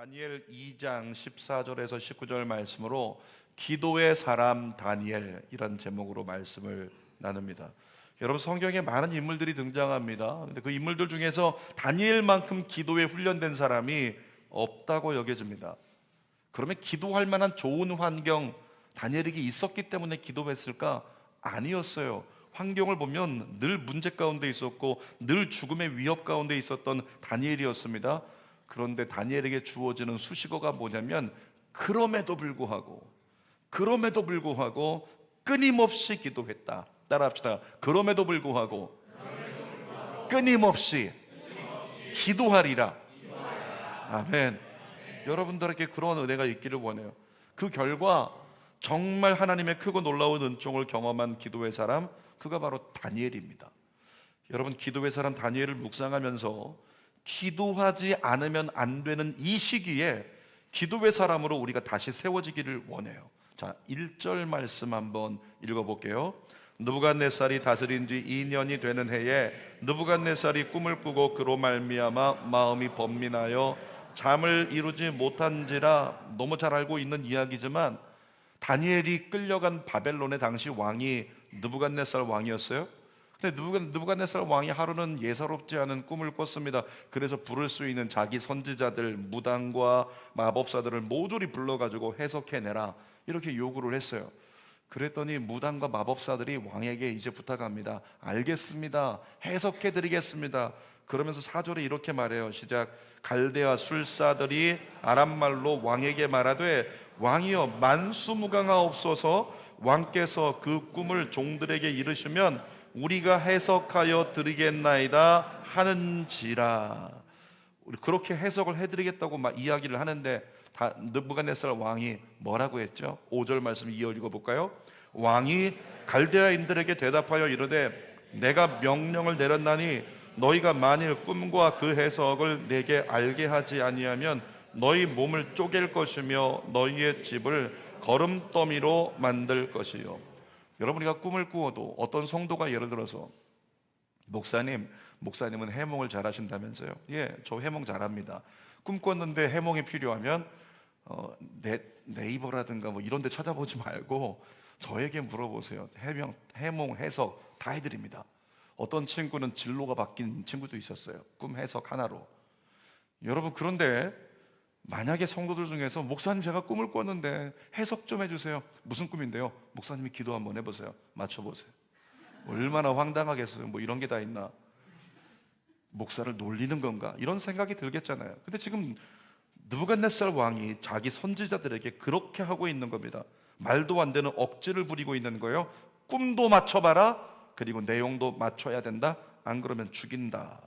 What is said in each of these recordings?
다니엘 2장 14절에서 19절 말씀으로 기도의 사람 다니엘이란 제목으로 말씀을 나눕니다. 여러분 성경에 많은 인물들이 등장합니다. 근데 그 인물들 중에서 다니엘만큼 기도에 훈련된 사람이 없다고 여겨집니다. 그러면 기도할 만한 좋은 환경 다니엘에게 있었기 때문에 기도했을까? 아니었어요. 환경을 보면 늘 문제 가운데 있었고 늘 죽음의 위협 가운데 있었던 다니엘이었습니다. 그런데 다니엘에게 주어지는 수식어가 뭐냐면 그럼에도 불구하고 그럼에도 불구하고 끊임없이 기도했다. 따라합시다. 그럼에도 불구하고 끊임없이 기도하리라. 아멘. 여러분들에게 그런 은혜가 있기를 원해요. 그 결과 정말 하나님의 크고 놀라운 은총을 경험한 기도의 사람, 그가 바로 다니엘입니다. 여러분 기도의 사람 다니엘을 묵상하면서 기도하지 않으면 안 되는 이 시기에 기도의 사람으로 우리가 다시 세워지기를 원해요. 자, 1절 말씀 한번 읽어 볼게요. 느부갓네살이 다스린 지 2년이 되는 해에 느부갓네살이 꿈을 꾸고 그로 말미암아 마음이 번민하여 잠을 이루지 못한지라 너무 잘 알고 있는 이야기지만 다니엘이 끌려간 바벨론의 당시 왕이 느부갓네살 왕이었어요. 근데 느부갓, 느부갓네살 왕이 하루는 예사롭지 않은 꿈을 꿨습니다. 그래서 부를 수 있는 자기 선지자들, 무당과 마법사들을 모조리 불러가지고 해석해내라 이렇게 요구를 했어요. 그랬더니 무당과 마법사들이 왕에게 이제 부탁합니다. 알겠습니다. 해석해 드리겠습니다. 그러면서 사절에 이렇게 말해요. 시작. 갈대아 술사들이 아람말로 왕에게 말하되 왕이여 만수무강하 없어서 왕께서 그 꿈을 종들에게 이르시면 우리가 해석하여 드리겠나이다 하는지라. 그렇게 해석을 해드리겠다고 막 이야기를 하는데 다 느부갓네살 왕이 뭐라고 했죠? 5절 말씀 이어 읽어볼까요? 왕이 갈대아인들에게 대답하여 이르되 내가 명령을 내렸나니 너희가 만일 꿈과 그 해석을 내게 알게 하지 아니하면 너희 몸을 쪼갤 것이며 너희의 집을 거름더미로 만들 것이요. 여러분 우리가 꿈을 꾸어도 어떤 성도가 예를 들어서 목사님, 목사님은 해몽을 잘 하신다면서요? 예, 저 해몽 잘합니다. 꿈 꿨는데 해몽이 필요하면 어, 네, 네이버라든가 뭐 이런 데 찾아보지 말고 저에게 물어보세요. 해명, 해몽, 해석 다 해드립니다. 어떤 친구는 진로가 바뀐 친구도 있었어요. 꿈 해석 하나로. 여러분 그런데 만약에 성도들 중에서 목사님 제가 꿈을 꿨는데 해석 좀 해주세요. 무슨 꿈인데요? 목사님이 기도 한번 해보세요. 맞춰보세요. 얼마나 황당하겠어요. 뭐 이런 게 다 있나? 목사를 놀리는 건가? 이런 생각이 들겠잖아요. 근데 지금 느부갓네살 왕이 자기 선지자들에게 그렇게 하고 있는 겁니다. 말도 안 되는 억지를 부리고 있는 거예요. 꿈도 맞춰봐라. 그리고 내용도 맞춰야 된다. 안 그러면 죽인다.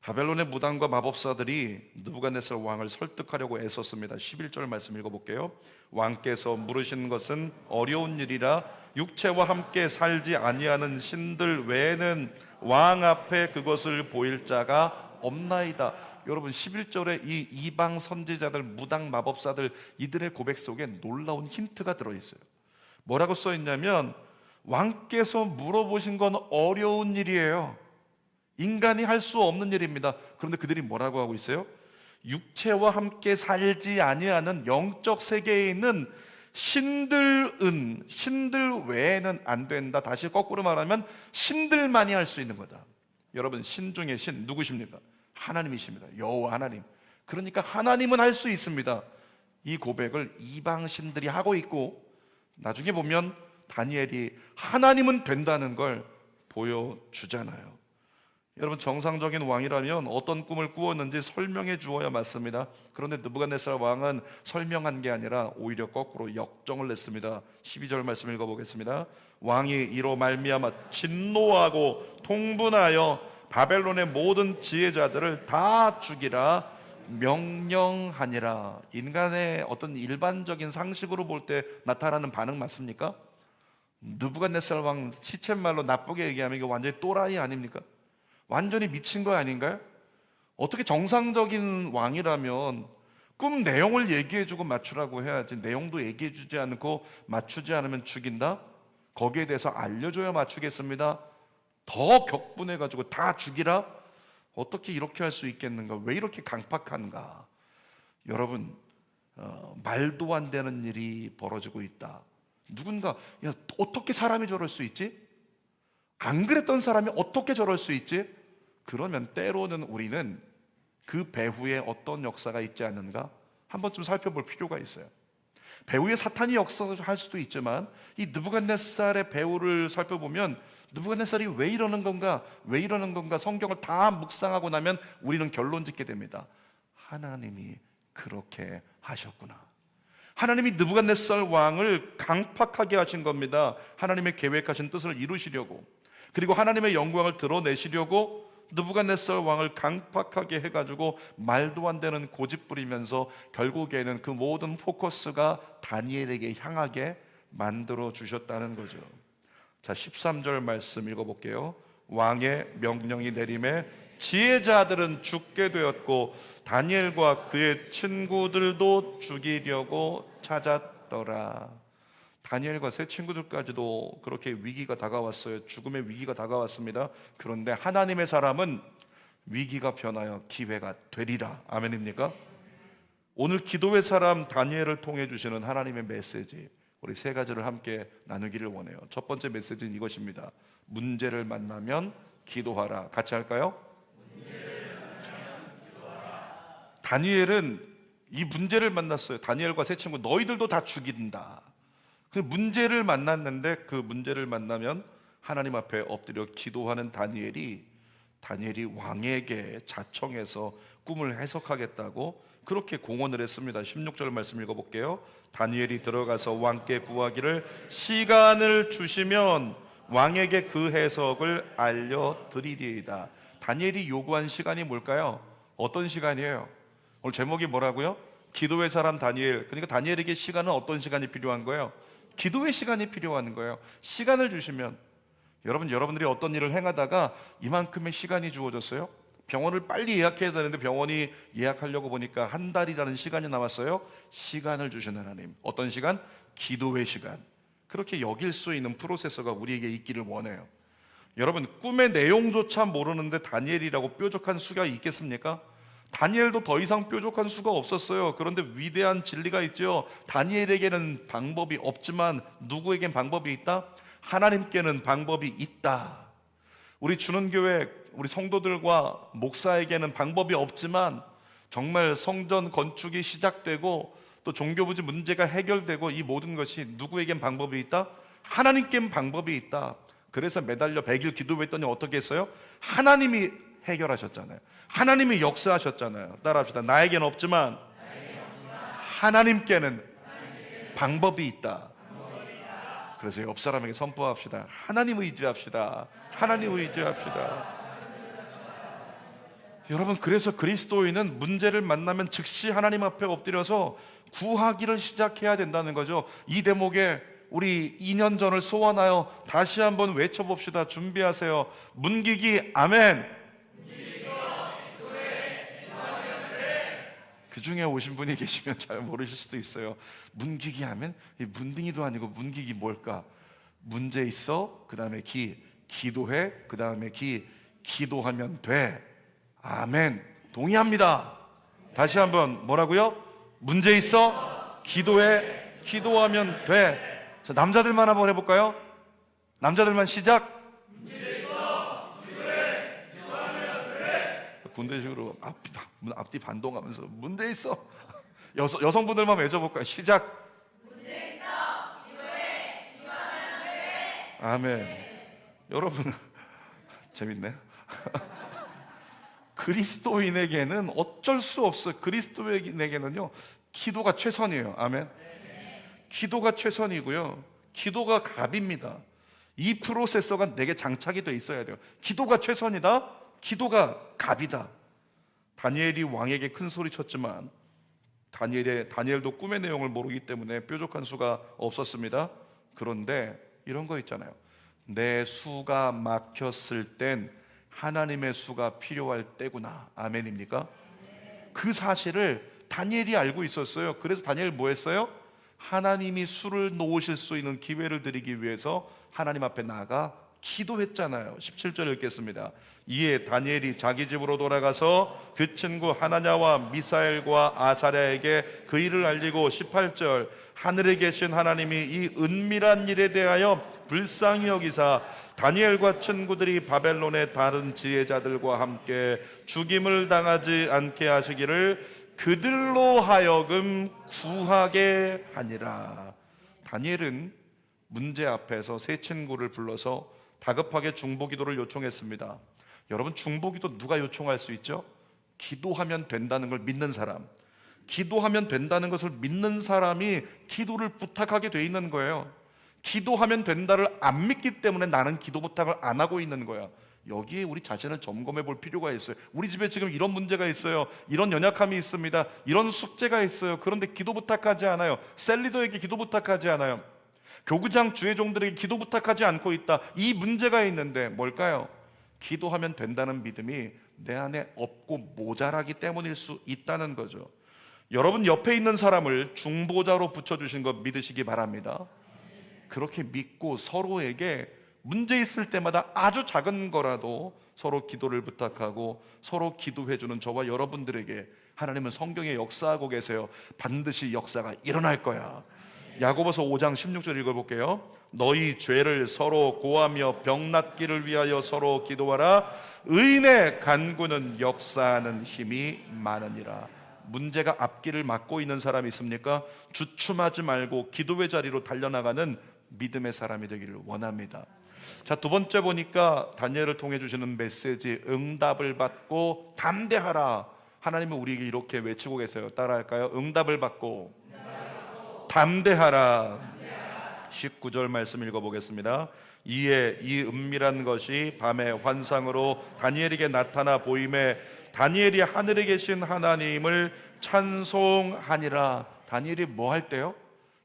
바벨론의 무당과 마법사들이 느부갓네살 왕을 설득하려고 애썼습니다. 11절 말씀 읽어볼게요. 왕께서 물으신 것은 어려운 일이라 육체와 함께 살지 아니하는 신들 외에는 왕 앞에 그것을 보일 자가 없나이다. 여러분 11절에 이 이방 선지자들 무당 마법사들 이들의 고백 속에 놀라운 힌트가 들어 있어요. 뭐라고 써 있냐면 왕께서 물어보신 건 어려운 일이에요. 인간이 할 수 없는 일입니다. 그런데 그들이 뭐라고 하고 있어요? 육체와 함께 살지 아니하는 영적 세계에 있는 신들은 신들 외에는 안 된다. 다시 거꾸로 말하면 신들만이 할 수 있는 거다. 여러분 신 중에 신 누구십니까? 하나님이십니다. 여호와 하나님. 그러니까 하나님은 할 수 있습니다. 이 고백을 이방 신들이 하고 있고 나중에 보면 다니엘이 하나님은 된다는 걸 보여주잖아요. 여러분 정상적인 왕이라면 어떤 꿈을 꾸었는지 설명해 주어야 맞습니다. 그런데 느부갓네살 왕은 설명한 게 아니라 오히려 거꾸로 역정을 냈습니다. 12절 말씀 읽어보겠습니다. 왕이 이로 말미암아 진노하고 통분하여 바벨론의 모든 지혜자들을 다 죽이라 명령하니라. 인간의 어떤 일반적인 상식으로 볼 때 나타나는 반응 맞습니까? 느부갓네살 왕 시쳇말로 나쁘게 얘기하면 이게 완전히 또라이 아닙니까? 완전히 미친 거 아닌가요? 어떻게 정상적인 왕이라면 꿈 내용을 얘기해주고 맞추라고 해야지 내용도 얘기해주지 않고 맞추지 않으면 죽인다? 거기에 대해서 알려줘야 맞추겠습니다. 더 격분해가지고 다 죽이라? 어떻게 이렇게 할 수 있겠는가? 왜 이렇게 강팍한가? 여러분 어, 말도 안 되는 일이 벌어지고 있다. 누군가 야 어떻게 사람이 저럴 수 있지? 안 그랬던 사람이 어떻게 저럴 수 있지? 그러면 때로는 우리는 그 배후에 어떤 역사가 있지 않는가 한번 좀 살펴볼 필요가 있어요. 배후에 사탄이 역사할 수도 있지만 이 느부갓네살의 배후를 살펴보면 느부갓네살이 왜 이러는 건가 왜 이러는 건가 성경을 다 묵상하고 나면 우리는 결론 짓게 됩니다. 하나님이 그렇게 하셨구나. 하나님이 느부갓네살 왕을 강팍하게 하신 겁니다. 하나님의 계획하신 뜻을 이루시려고 그리고 하나님의 영광을 드러내시려고 느부갓네살 왕을 강팍하게 해가지고 말도 안 되는 고집 부리면서 결국에는 그 모든 포커스가 다니엘에게 향하게 만들어 주셨다는 거죠. 자, 13절 말씀 읽어볼게요. 왕의 명령이 내림에 지혜자들은 죽게 되었고 다니엘과 그의 친구들도 죽이려고 찾았더라. 다니엘과 세 친구들까지도 그렇게 위기가 다가왔어요. 죽음의 위기가 다가왔습니다. 그런데 하나님의 사람은 위기가 변하여 기회가 되리라. 아멘입니까? 오늘 기도의 사람 다니엘을 통해 주시는 하나님의 메시지 우리 세 가지를 함께 나누기를 원해요. 첫 번째 메시지는 이것입니다. 문제를 만나면 기도하라. 같이 할까요? 다니엘은 이 문제를 만났어요. 다니엘과 세 친구 너희들도 다 죽인다. 그 문제를 만났는데 그 문제를 만나면 하나님 앞에 엎드려 기도하는 다니엘이 다니엘이 왕에게 자청해서 꿈을 해석하겠다고 그렇게 공언을 했습니다. 16절 말씀 읽어볼게요. 다니엘이 들어가서 왕께 구하기를 시간을 주시면 왕에게 그 해석을 알려드리리이다. 다니엘이 요구한 시간이 뭘까요? 어떤 시간이에요? 오늘 제목이 뭐라고요? 기도의 사람 다니엘. 그러니까 다니엘에게 시간은 어떤 시간이 필요한 거예요? 기도의 시간이 필요한 거예요. 시간을 주시면 여러분 여러분들이 어떤 일을 행하다가 이만큼의 시간이 주어졌어요. 병원을 빨리 예약해야 되는데 병원이 예약하려고 보니까 한 달이라는 시간이 남았어요. 시간을 주신 하나님. 어떤 시간? 기도의 시간. 그렇게 여길 수 있는 프로세서가 우리에게 있기를 원해요. 여러분 꿈의 내용조차 모르는데 다니엘이라고 뾰족한 수가 있겠습니까? 다니엘도 더 이상 뾰족한 수가 없었어요. 그런데 위대한 진리가 있죠. 다니엘에게는 방법이 없지만 누구에겐 방법이 있다? 하나님께는 방법이 있다. 우리 주는 교회 우리 성도들과 목사에게는 방법이 없지만 정말 성전 건축이 시작되고 또 종교부지 문제가 해결되고 이 모든 것이 누구에겐 방법이 있다? 하나님께는 방법이 있다. 그래서 매달려 100일 기도했더니 어떻게 했어요? 하나님이 해결하셨잖아요. 하나님이 역사하셨잖아요. 따라합시다. 나에겐 없지만 하나님께는 방법이 있다. 그래서 옆 사람에게 선포합시다. 하나님 의지합시다. 하나님 의지합시다. 여러분 그래서 그리스도인은 문제를 만나면 즉시 하나님 앞에 엎드려서 구하기를 시작해야 된다는 거죠. 이 대목에 우리 2년 전을 소환하여 다시 한번 외쳐봅시다. 준비하세요. 문기기 아멘. 그 중에 오신 분이 계시면 잘 모르실 수도 있어요. 문기기 하면 이 문딩이도 아니고 문기기 뭘까? 문제 있어. 그 다음에 기. 기도해. 그 다음에 기. 기도하면 돼. 아멘. 동의합니다. 다시 한번 뭐라고요? 문제 있어? 기도해. 기도하면 돼. 자, 남자들만 한번 해볼까요? 남자들만 시작. 군대식으로 반- 앞뒤 반동하면서 문제 있어. 여성, 여성분들만 외쳐볼까요? 시작. 문제 있어. 기도해. 기도하면 돼. 아멘. 여러분 재밌네. 그리스도인에게는 어쩔 수 없어. 그리스도인에게는요 기도가 최선이에요. 아멘. 기도가 최선이고요. 기도가 갑입니다. 이 프로세서가 내게 장착이 돼 있어야 돼요. 기도가 최선이다. 기도가 갑이다. 다니엘이 왕에게 큰 소리 쳤지만 다니엘의 다니엘도 꿈의 내용을 모르기 때문에 뾰족한 수가 없었습니다. 그런데 이런 거 있잖아요. 내 수가 막혔을 땐 하나님의 수가 필요할 때구나. 아멘입니까? 그 사실을 다니엘이 알고 있었어요. 그래서 다니엘 뭐 했어요? 하나님이 수를 놓으실 수 있는 기회를 드리기 위해서 하나님 앞에 나가 기도했잖아요. 17절 읽겠습니다. 이에 다니엘이 자기 집으로 돌아가서 그 친구 하나냐와 미사엘과 아사랴에게 그 일을 알리고 18절 하늘에 계신 하나님이 이 은밀한 일에 대하여 불쌍히 여기사 다니엘과 친구들이 바벨론의 다른 지혜자들과 함께 죽임을 당하지 않게 하시기를 그들로 하여금 구하게 하니라. 다니엘은 문제 앞에서 세 친구를 불러서 다급하게 중보기도를 요청했습니다. 여러분 중보기도 누가 요청할 수 있죠? 기도하면 된다는 걸 믿는 사람. 기도하면 된다는 것을 믿는 사람이 기도를 부탁하게 돼 있는 거예요. 기도하면 된다를 안 믿기 때문에 나는 기도 부탁을 안 하고 있는 거야. 여기에 우리 자신을 점검해 볼 필요가 있어요. 우리 집에 지금 이런 문제가 있어요. 이런 연약함이 있습니다. 이런 숙제가 있어요. 그런데 기도 부탁하지 않아요. 셀리더에게 기도 부탁하지 않아요. 교구장 주의 종들에게 기도 부탁하지 않고 있다. 이 문제가 있는데 뭘까요? 기도하면 된다는 믿음이 내 안에 없고 모자라기 때문일 수 있다는 거죠. 여러분 옆에 있는 사람을 중보자로 붙여주신 것 믿으시기 바랍니다. 그렇게 믿고 서로에게 문제 있을 때마다 아주 작은 거라도 서로 기도를 부탁하고 서로 기도해주는 저와 여러분들에게 하나님은 성경에 역사하고 계세요. 반드시 역사가 일어날 거야. 야고보서 5장 16절 읽어볼게요. 너희 죄를 서로 고하며 병낫기를 위하여 서로 기도하라. 의인의 간구는 역사하는 힘이 많으니라. 문제가 앞길을 막고 있는 사람이 있습니까? 주춤하지 말고 기도의 자리로 달려나가는 믿음의 사람이 되기를 원합니다. 자, 두 번째 보니까 다니엘을 통해 주시는 메시지 응답을 받고 담대하라. 하나님은 우리에게 이렇게 외치고 계세요. 따라할까요? 응답을 받고 담대하라. 19절 말씀 읽어보겠습니다. 이에 이 은밀한 것이 밤의 환상으로 다니엘에게 나타나 보임에 다니엘이 하늘에 계신 하나님을 찬송하니라. 다니엘이 뭐 할 때요?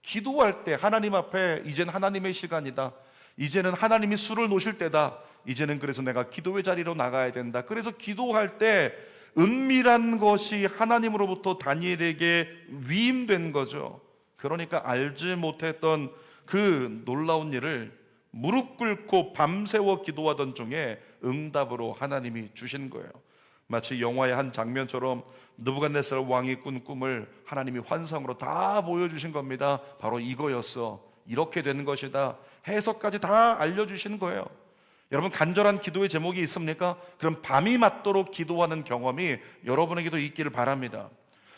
기도할 때 하나님 앞에 이젠 하나님의 시간이다. 이제는 하나님이 술을 놓으실 때다. 이제는 그래서 내가 기도의 자리로 나가야 된다. 그래서 기도할 때 은밀한 것이 하나님으로부터 다니엘에게 위임된 거죠. 그러니까 알지 못했던 그 놀라운 일을 무릎 꿇고 밤새워 기도하던 중에 응답으로 하나님이 주신 거예요. 마치 영화의 한 장면처럼 느부갓네살 왕이 꾼 꿈을 하나님이 환상으로 다 보여주신 겁니다. 바로 이거였어. 이렇게 된 것이다. 해석까지 다 알려주신 거예요. 여러분 간절한 기도의 제목이 있습니까? 그럼 밤이 맞도록 기도하는 경험이 여러분에게도 있기를 바랍니다.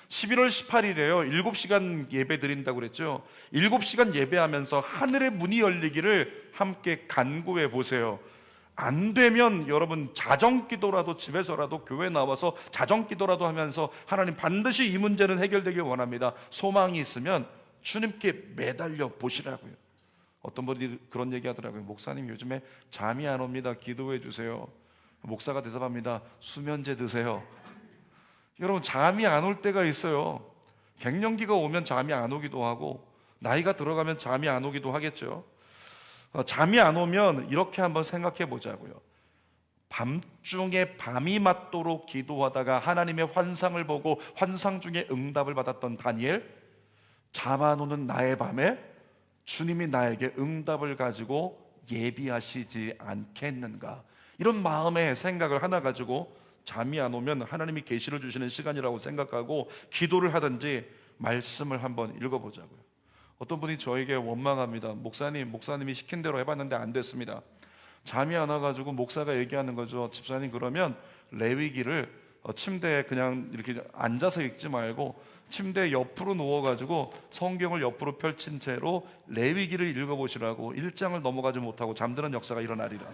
11월 18일에요. 7시간 예배 드린다고 그랬죠. 7시간 예배하면서 하늘의 문이 열리기를 함께 간구해 보세요. 안 되면 여러분 자정 기도라도 집에서라도 교회 나와서 자정 기도라도 하면서 하나님 반드시 이 문제는 해결되길 원합니다. 소망이 있으면 주님께 매달려 보시라고요. 어떤 분들이 그런 얘기 하더라고요. 목사님 요즘에 잠이 안 옵니다. 기도해 주세요. 목사가 대답합니다. 수면제 드세요. 여러분 잠이 안 올 때가 있어요. 갱년기가 오면 잠이 안 오기도 하고 나이가 들어가면 잠이 안 오기도 하겠죠. 어, 잠이 안 오면 이렇게 한번 생각해 보자고요. 밤중에 밤이 맞도록 기도하다가 하나님의 환상을 보고 환상 중에 응답을 받았던 다니엘 잠 안 오는 나의 밤에 주님이 나에게 응답을 가지고 예비하시지 않겠는가 이런 마음의 생각을 하나 가지고 잠이 안 오면 하나님이 계시를 주시는 시간이라고 생각하고 기도를 하든지 말씀을 한번 읽어보자고요. 어떤 분이 저에게 원망합니다. 목사님, 목사님이 시킨 대로 해봤는데 안 됐습니다. 잠이 안 와가지고 목사가 얘기하는 거죠. 집사님 그러면 레위기를 어, 침대에 그냥 이렇게 앉아서 읽지 말고 침대 옆으로 누워가지고 성경을 옆으로 펼친 채로 레위기를 읽어보시라고 1장을 넘어가지 못하고 잠드는 역사가 일어나리라.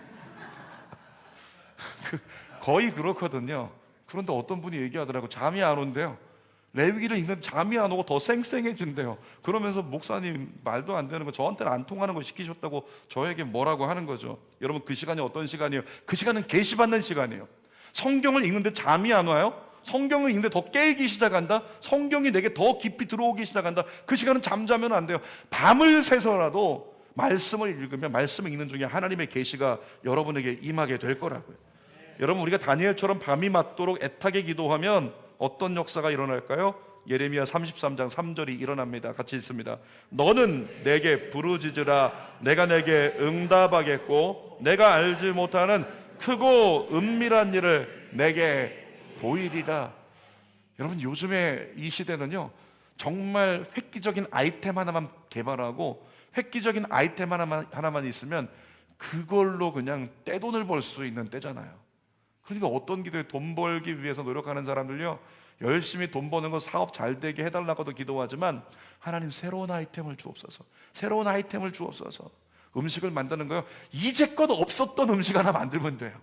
그 거의 그렇거든요. 그런데 어떤 분이 얘기하더라고 잠이 안 온대요. 레위기를 읽는 잠이 안 오고 더 쌩쌩해진대요. 그러면서 목사님 말도 안 되는 거 저한테는 안 통하는 거 시키셨다고 저에게 뭐라고 하는 거죠. 여러분 그 시간이 어떤 시간이에요? 그 시간은 계시 받는 시간이에요. 성경을 읽는데 잠이 안 와요? 성경을 읽는데 더 깨기 시작한다? 성경이 내게 더 깊이 들어오기 시작한다? 그 시간은 잠자면 안 돼요. 밤을 새서라도 말씀을 읽으면 말씀을 읽는 중에 하나님의 계시가 여러분에게 임하게 될 거라고요. 여러분 우리가 다니엘처럼 밤이 맞도록 애타게 기도하면 어떤 역사가 일어날까요? 예레미야 33장 3절이 일어납니다. 같이 있습니다. 너는 내게 부르짖으라 내가 내게 응답하겠고 내가 알지 못하는 크고 은밀한 일을 내게 보이리라. 여러분 요즘에 이 시대는요 정말 획기적인 아이템 하나만 개발하고 획기적인 아이템 하나만 하나만 있으면 그걸로 그냥 떼돈을 벌 수 있는 때잖아요. 그러니까 어떤 기도에 돈 벌기 위해서 노력하는 사람들요 열심히 돈 버는 거 사업 잘 되게 해달라고도 기도하지만 하나님 새로운 아이템을 주옵소서 새로운 아이템을 주옵소서. 음식을 만드는 거요. 이제껏 없었던 음식 하나 만들면 돼요.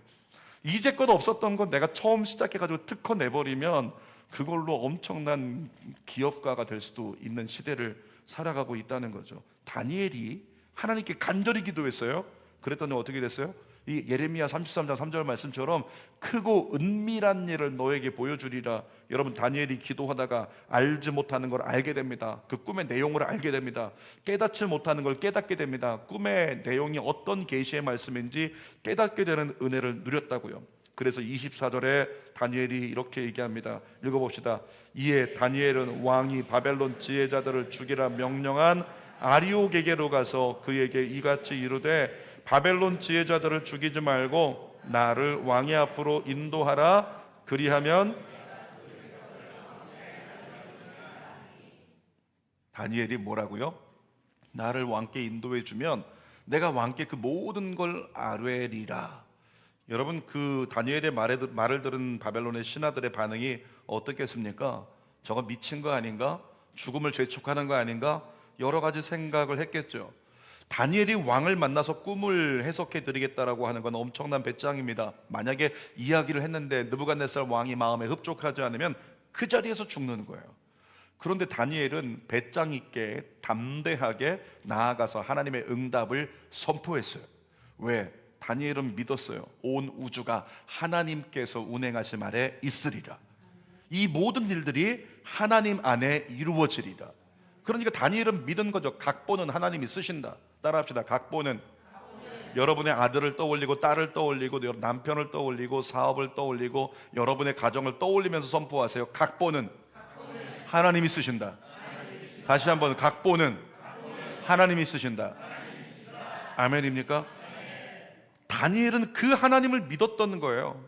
이제껏 없었던 건 내가 처음 시작해가지고 특허 내버리면 그걸로 엄청난 기업가가 될 수도 있는 시대를 살아가고 있다는 거죠. 다니엘이 하나님께 간절히 기도했어요. 그랬더니 어떻게 됐어요? 이 예레미야 33장 3절 말씀처럼 크고 은밀한 일을 너에게 보여주리라. 여러분 다니엘이 기도하다가 알지 못하는 걸 알게 됩니다. 그 꿈의 내용을 알게 됩니다. 깨닫지 못하는 걸 깨닫게 됩니다. 꿈의 내용이 어떤 계시의 말씀인지 깨닫게 되는 은혜를 누렸다고요. 그래서 24절에 다니엘이 이렇게 얘기합니다. 읽어봅시다. 이에 다니엘은 왕이 바벨론 지혜자들을 죽이라 명령한 아리오게게로 가서 그에게 이같이 이르되 바벨론 지혜자들을 죽이지 말고 나를 왕의 앞으로 인도하라 그리하면 다니엘이 뭐라고요? 나를 왕께 인도해 주면 내가 왕께 그 모든 걸 아뢰리라. 여러분 그 다니엘의 말에, 말을 들은 바벨론의 신하들의 반응이 어떻겠습니까? 저거 미친 거 아닌가? 죽음을 재촉하는 거 아닌가? 여러 가지 생각을 했겠죠. 다니엘이 왕을 만나서 꿈을 해석해 드리겠다라고 하는 건 엄청난 배짱입니다. 만약에 이야기를 했는데 느부갓네살 왕이 마음에 흡족하지 않으면 그 자리에서 죽는 거예요. 그런데 다니엘은 배짱 있게 담대하게 나아가서 하나님의 응답을 선포했어요. 왜? 다니엘은 믿었어요. 온 우주가 하나님께서 운행하실 말에 있으리라. 이 모든 일들이 하나님 안에 이루어지리라. 그러니까 다니엘은 믿은 거죠. 각본은 하나님이 쓰신다. 따라합시다. 각본은 여러분의 아들을 떠올리고 딸을 떠올리고 남편을 떠올리고 사업을 떠올리고 여러분의 가정을 떠올리면서 선포하세요. 각본은 하나님이 쓰신다. 다시 한번 각본은 하나님이 쓰신다. 아멘입니까? 다니엘은 그 하나님을 믿었던 거예요.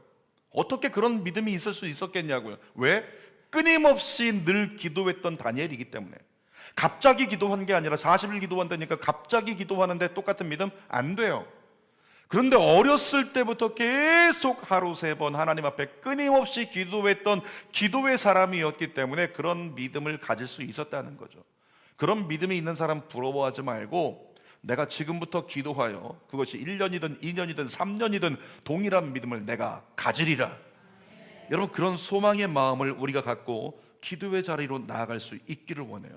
어떻게 그런 믿음이 있을 수 있었겠냐고요. 왜? 끊임없이 늘 기도했던 다니엘이기 때문에. 갑자기 기도한 게 아니라 40일 기도한다니까 갑자기 기도하는데 똑같은 믿음 안 돼요. 그런데 어렸을 때부터 계속 하루 세 번 하나님 앞에 끊임없이 기도했던 기도의 사람이었기 때문에 그런 믿음을 가질 수 있었다는 거죠. 그런 믿음이 있는 사람 부러워하지 말고 내가 지금부터 기도하여 그것이 1년이든 2년이든 3년이든 동일한 믿음을 내가 가지리라. 여러분 그런 소망의 마음을 우리가 갖고 기도의 자리로 나아갈 수 있기를 원해요.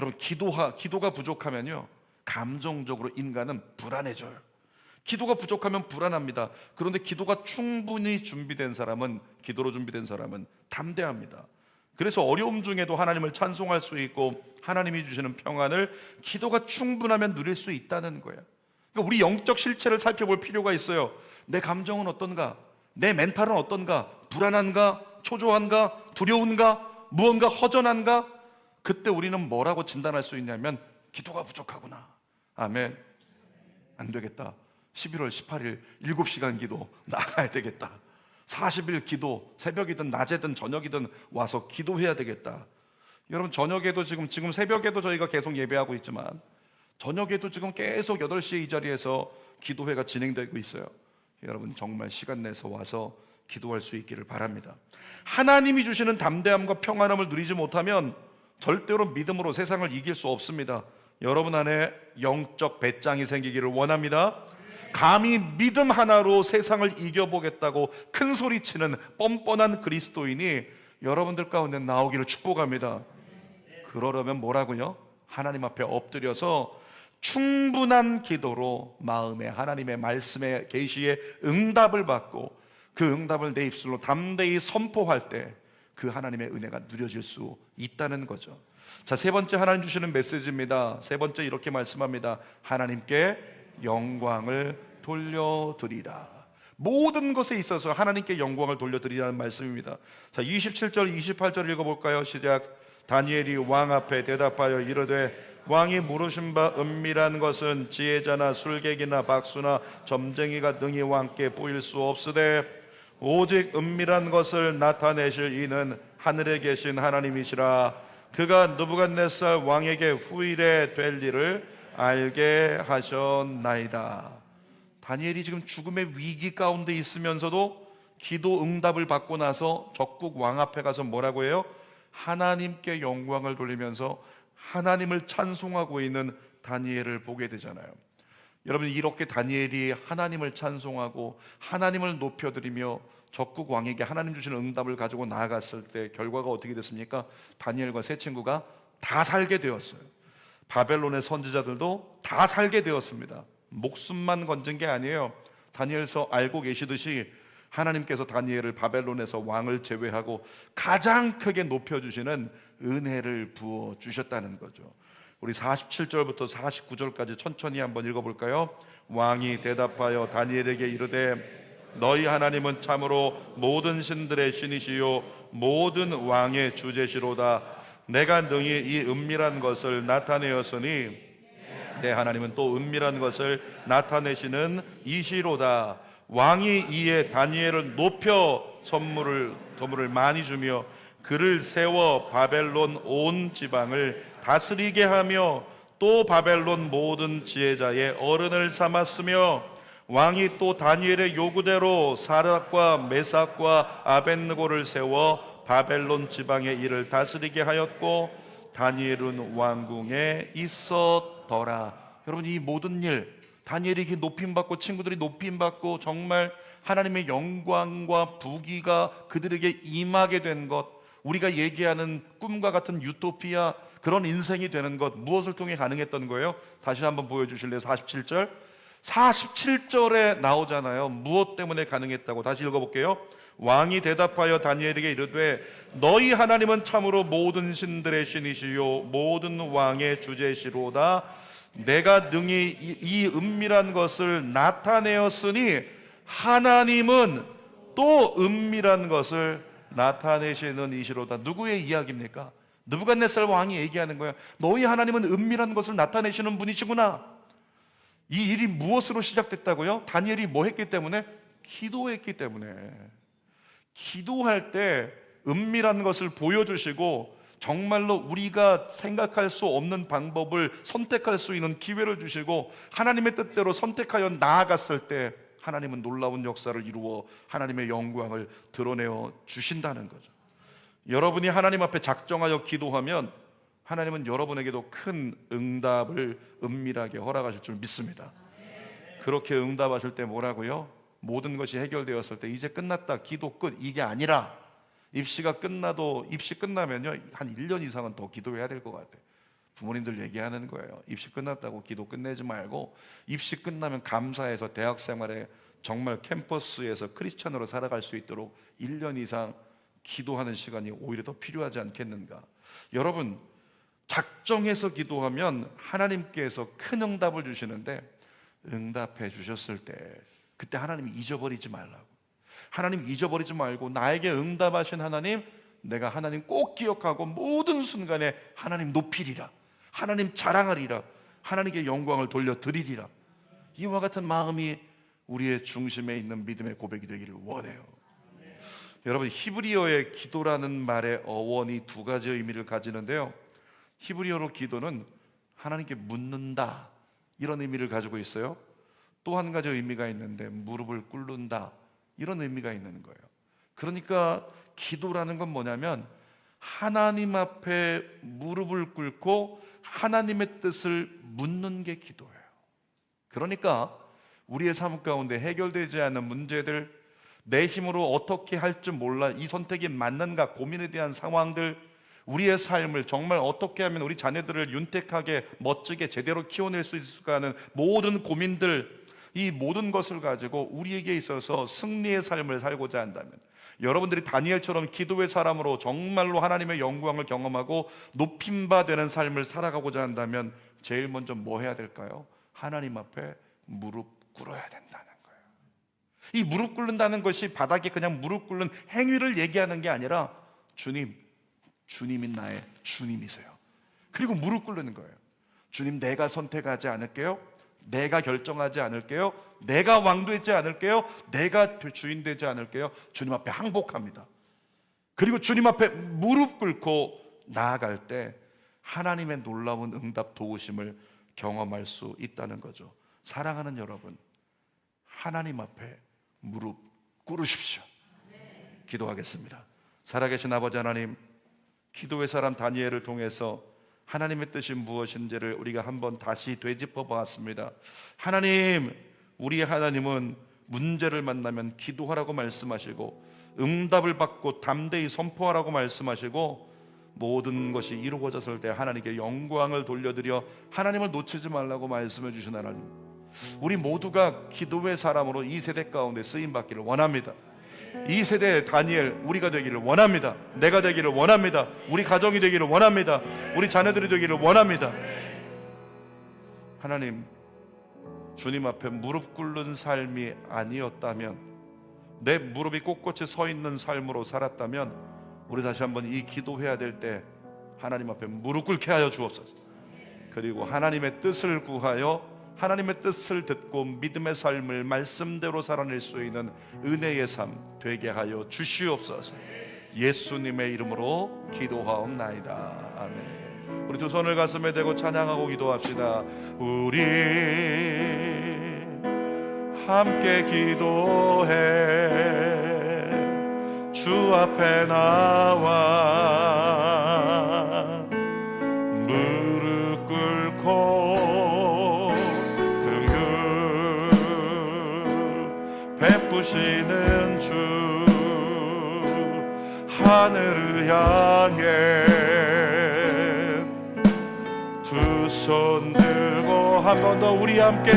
여러분 기도하 기도가 부족하면요 감정적으로 인간은 불안해져요. 기도가 부족하면 불안합니다. 그런데 기도가 충분히 준비된 사람은 기도로 준비된 사람은 담대합니다. 그래서 어려움 중에도 하나님을 찬송할 수 있고 하나님이 주시는 평안을 기도가 충분하면 누릴 수 있다는 거예요. 그러니까 우리 영적 실체를 살펴볼 필요가 있어요. 내 감정은 어떤가? 내 멘탈은 어떤가? 불안한가? 초조한가? 두려운가? 무언가 허전한가? 그때 우리는 뭐라고 진단할 수 있냐면 기도가 부족하구나. 아멘. 안 되겠다. 11월 18일 7시간 기도 나가야 되겠다. 40일 기도 새벽이든 낮에든 저녁이든 와서 기도해야 되겠다. 여러분 저녁에도 지금 지금 새벽에도 저희가 계속 예배하고 있지만 저녁에도 지금 계속 8시에 이 자리에서 기도회가 진행되고 있어요. 여러분 정말 시간 내서 와서 기도할 수 있기를 바랍니다. 하나님이 주시는 담대함과 평안함을 누리지 못하면 절대로 믿음으로 세상을 이길 수 없습니다. 여러분 안에 영적 배짱이 생기기를 원합니다. 감히 믿음 하나로 세상을 이겨보겠다고 큰 소리치는 뻔뻔한 그리스도인이 여러분들 가운데 나오기를 축복합니다. 그러려면 뭐라고요? 하나님 앞에 엎드려서 충분한 기도로 마음에 하나님의 말씀의 계시의 응답을 받고 그 응답을 내 입술로 담대히 선포할 때 그 하나님의 은혜가 누려질 수 있다는 거죠. 자, 세 번째 하나님 주시는 메시지입니다. 세 번째 이렇게 말씀합니다. 하나님께 영광을 돌려드리라. 모든 것에 있어서 하나님께 영광을 돌려드리라는 말씀입니다. 자, 27절, 28절 읽어볼까요? 시작. 다니엘이 왕 앞에 대답하여 이르되 왕이 물으신 바 은밀한 것은 지혜자나 술객이나 박수나 점쟁이가 등이 왕께 보일 수 없으되 오직 은밀한 것을 나타내실 이는 하늘에 계신 하나님이시라 그가 느부갓네살 왕에게 후일에 될 일을 알게 하셨나이다. 다니엘이 지금 죽음의 위기 가운데 있으면서도 기도 응답을 받고 나서 적국 왕 앞에 가서 뭐라고 해요? 하나님께 영광을 돌리면서 하나님을 찬송하고 있는 다니엘을 보게 되잖아요. 여러분 이렇게 다니엘이 하나님을 찬송하고 하나님을 높여드리며 적국 왕에게 하나님 주시는 응답을 가지고 나아갔을 때 결과가 어떻게 됐습니까? 다니엘과 세 친구가 다 살게 되었어요. 바벨론의 선지자들도 다 살게 되었습니다. 목숨만 건진 게 아니에요. 다니엘서 알고 계시듯이 하나님께서 다니엘을 바벨론에서 왕을 제외하고 가장 크게 높여주시는 은혜를 부어 주셨다는 거죠. 우리 47절부터 49절까지 천천히 한번 읽어볼까요? 왕이 대답하여 다니엘에게 이르되 너희 하나님은 참으로 모든 신들의 신이시요 모든 왕의 주제시로다 내가 능히 이 은밀한 것을 나타내었으니 내 하나님은 또 은밀한 것을 나타내시는 이시로다 왕이 이에 다니엘을 높여 선물을 선물을 많이 주며 그를 세워 바벨론 온 지방을 다스리게 하며 또 바벨론 모든 지혜자의 어른을 삼았으며 왕이 또 다니엘의 요구대로 사락과 메삭과 아벤느고를 세워 바벨론 지방의 일을 다스리게 하였고 다니엘은 왕궁에 있었더라. 여러분 이 모든 일 다니엘이 높임 받고 친구들이 높임 받고 정말 하나님의 영광과 부귀가 그들에게 임하게 된 것, 우리가 얘기하는 꿈과 같은 유토피아 그런 인생이 되는 것 무엇을 통해 가능했던 거예요? 다시 한번 보여주실래요? 47절. 47절에 나오잖아요. 무엇 때문에 가능했다고 다시 읽어볼게요. 왕이 대답하여 다니엘에게 이르되 너희 하나님은 참으로 모든 신들의 신이시요 모든 왕의 주제시로다 내가 능히 이, 이 은밀한 것을 나타내었으니 하나님은 또 은밀한 것을 나타내시는 이시로다 누구의 이야기입니까? 느부갓네살 왕이 얘기하는 거예요 너희 하나님은 은밀한 것을 나타내시는 분이시구나 이 일이 무엇으로 시작됐다고요? 다니엘이 뭐 했기 때문에? 기도했기 때문에 기도할 때 은밀한 것을 보여주시고 정말로 우리가 생각할 수 없는 방법을 선택할 수 있는 기회를 주시고 하나님의 뜻대로 선택하여 나아갔을 때 하나님은 놀라운 역사를 이루어 하나님의 영광을 드러내어 주신다는 거죠. 여러분이 하나님 앞에 작정하여 기도하면 하나님은 여러분에게도 큰 응답을 은밀하게 허락하실 줄 믿습니다. 그렇게 응답하실 때 뭐라고요? 모든 것이 해결되었을 때 이제 끝났다. 기도 끝. 이게 아니라 입시가 끝나도 입시 끝나면요. 한 1년 이상은 더 기도해야 될 것 같아요. 부모님들 얘기하는 거예요. 입시 끝났다고 기도 끝내지 말고 입시 끝나면 감사해서 대학 생활에 정말 캠퍼스에서 크리스천으로 살아갈 수 있도록 1년 이상 기도하는 시간이 오히려 더 필요하지 않겠는가? 여러분, 작정해서 기도하면 하나님께서 큰 응답을 주시는데 응답해 주셨을 때 그때 하나님이 잊어버리지 말라고. 하나님 잊어버리지 말고 나에게 응답하신 하나님 내가 하나님 꼭 기억하고 모든 순간에 하나님 높이리라. 하나님 자랑하리라. 하나님께 영광을 돌려 드리리라. 이와 같은 마음이 우리의 중심에 있는 믿음의 고백이 되기를 원해요. 여러분 히브리어의 기도라는 말의 어원이 두 가지 의미를 가지는데요. 히브리어로 기도는 하나님께 묻는다 이런 의미를 가지고 있어요. 또 한 가지 의미가 있는데 무릎을 꿇는다 이런 의미가 있는 거예요. 그러니까 기도라는 건 뭐냐면 하나님 앞에 무릎을 꿇고 하나님의 뜻을 묻는 게 기도예요. 그러니까 우리의 삶 가운데 해결되지 않은 문제들, 내 힘으로 어떻게 할지 몰라 이 선택이 맞는가 고민에 대한 상황들, 우리의 삶을 정말 어떻게 하면 우리 자녀들을 윤택하게 멋지게 제대로 키워낼 수 있을까 하는 모든 고민들, 이 모든 것을 가지고 우리에게 있어서 승리의 삶을 살고자 한다면 여러분들이 다니엘처럼 기도의 사람으로 정말로 하나님의 영광을 경험하고 높임 바 되는 삶을 살아가고자 한다면 제일 먼저 뭐 해야 될까요? 하나님 앞에 무릎 꿇어야 된다는 거예요. 이 무릎 꿇는다는 것이 바닥에 그냥 무릎 꿇는 행위를 얘기하는 게 아니라 주님 주님이 나의 주님이세요. 그리고 무릎 꿇는 거예요. 주님 내가 선택하지 않을게요. 내가 결정하지 않을게요. 내가 왕 되지 않을게요. 내가 주인 되지 않을게요. 주님 앞에 항복합니다. 그리고 주님 앞에 무릎 꿇고 나아갈 때 하나님의 놀라운 응답 도우심을 경험할 수 있다는 거죠. 사랑하는 여러분, 하나님 앞에 무릎 꿇으십시오. 기도하겠습니다. 살아계신 아버지 하나님, 기도의 사람 다니엘을 통해서 하나님의 뜻이 무엇인지를 우리가 한번 다시 되짚어 보았습니다. 하나님, 우리의 하나님은 문제를 만나면 기도하라고 말씀하시고 응답을 받고 담대히 선포하라고 말씀하시고 모든 것이 이루어졌을 때 하나님께 영광을 돌려드려 하나님을 놓치지 말라고 말씀해 주신 하나님. 우리 모두가 기도의 사람으로 이 세대 가운데 쓰임 받기를 원합니다. 이 세대의 다니엘 우리가 되기를 원합니다. 내가 되기를 원합니다. 우리 가정이 되기를 원합니다. 우리 자녀들이 되기를 원합니다. 하나님, 주님 앞에 무릎 꿇는 삶이 아니었다면, 내 무릎이 꼿꼿이 서 있는 삶으로 살았다면, 우리 다시 한번 이 기도해야 될 때 하나님 앞에 무릎 꿇게 하여 주옵소서. 그리고 하나님의 뜻을 구하여 하나님의 뜻을 듣고 믿음의 삶을 말씀대로 살아낼 수 있는 은혜의 삶 되게 하여 주시옵소서. 예수님의 이름으로 기도하옵나이다. 아멘. 우리 두 손을 가슴에 대고 찬양하고 기도합시다. 우리 함께 기도해 주 앞에 나와 베푸시는 주 하늘을 향해 두 손 들고 한 번 더 우리 함께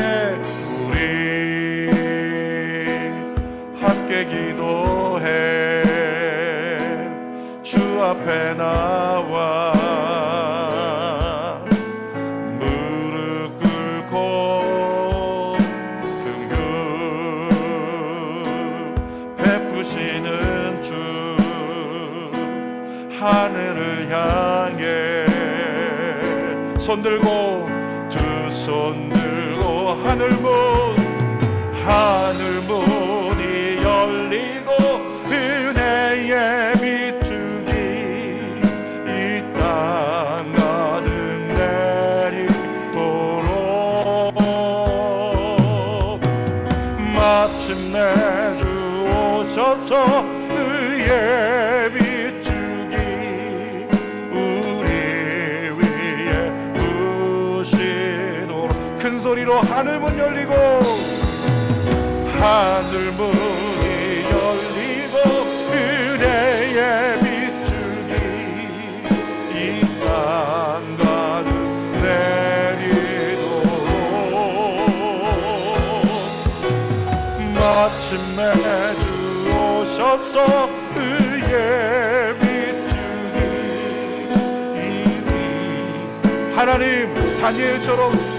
오셔서 의의 비추기 우리 위에 부시도록 큰 소리로 하늘 문 열리고 하늘 문 오셔서 의의 비추기 이미 하나님 다니엘처럼